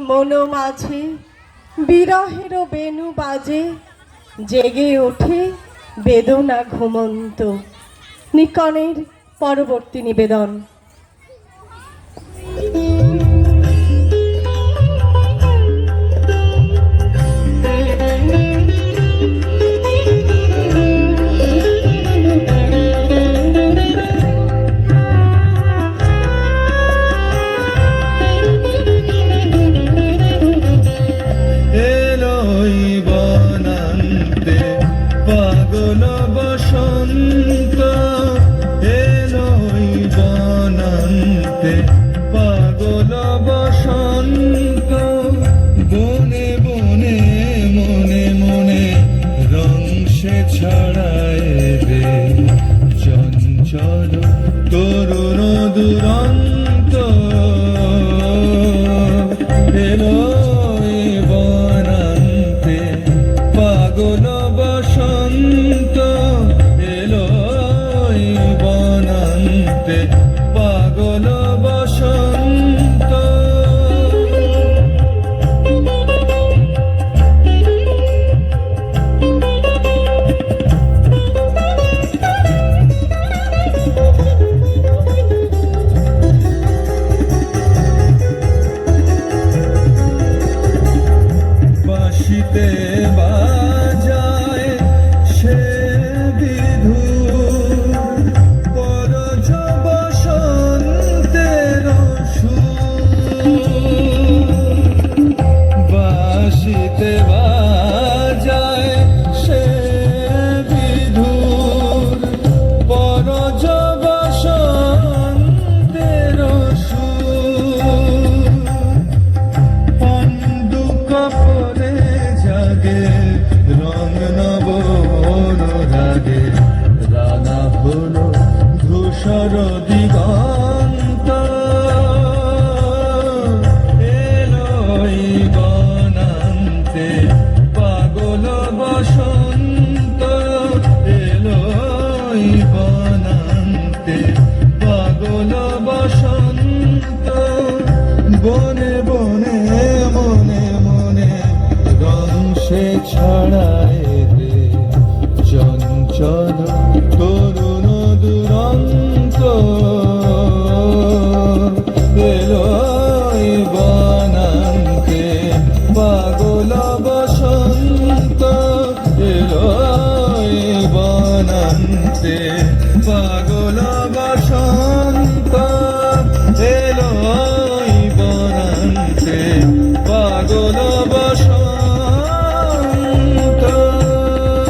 মন মাঝে বিরহের বেনু বাজে জেগে ওঠে বেদনা ঘুমন্ত। নিকনের পরবর্তী নিবেদন। বনান্তে পাগল বসন্ত এলোই বনে বনে মনে মনে রং সে ছড়ায় রে। চঞ্চল তরুণ বাঁশিতে দিগন্ত এলোই বনান্তে, পাগল বসন্ত এলোই বনান্তে, পাগল বসন্ত, বনে বনে, মনে মনে, রং সে ছড়ায় চঞ্চল পাগল বসন্ত